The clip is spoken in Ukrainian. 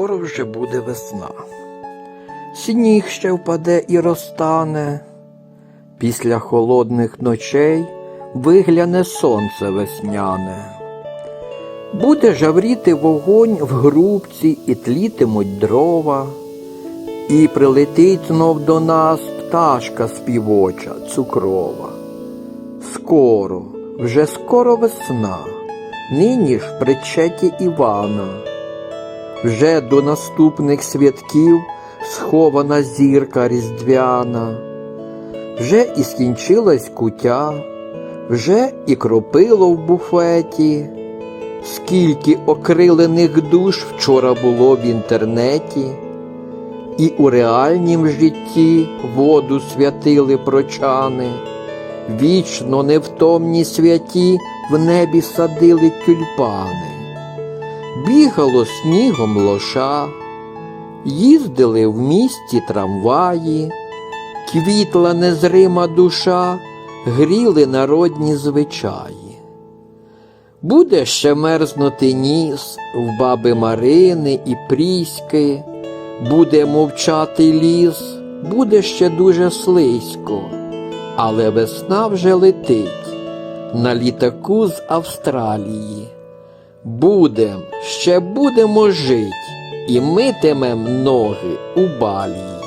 Скоро вже буде весна. Сніг ще впаде і розтане. Після холодних ночей вигляне сонце весняне. Буде жавріти вогонь в грубці і тлітимуть дрова, і прилетить знов до нас пташка співоча, цукрова. Скоро, вже скоро весна, нині ж в причеті Івана. Вже до наступних святків схована зірка різдвяна, вже і скінчилась кутя, вже і кропило в буфеті, скільки окрилених душ вчора було в інтернеті, і у реальнім житті воду святили прочани, вічно невтомні святі в небі садили тюльпани бігало снігом лоша, їздили в місті трамваї, квітла незрима душа, гріли народні звичаї. Буде ще мерзнути ніс в баби Марини і Пріськи, буде мовчати ліс, буде ще дуже слизько, але весна вже летить на літаку з Австралії. Будем, ще будемо жить, і митимем ноги у балії.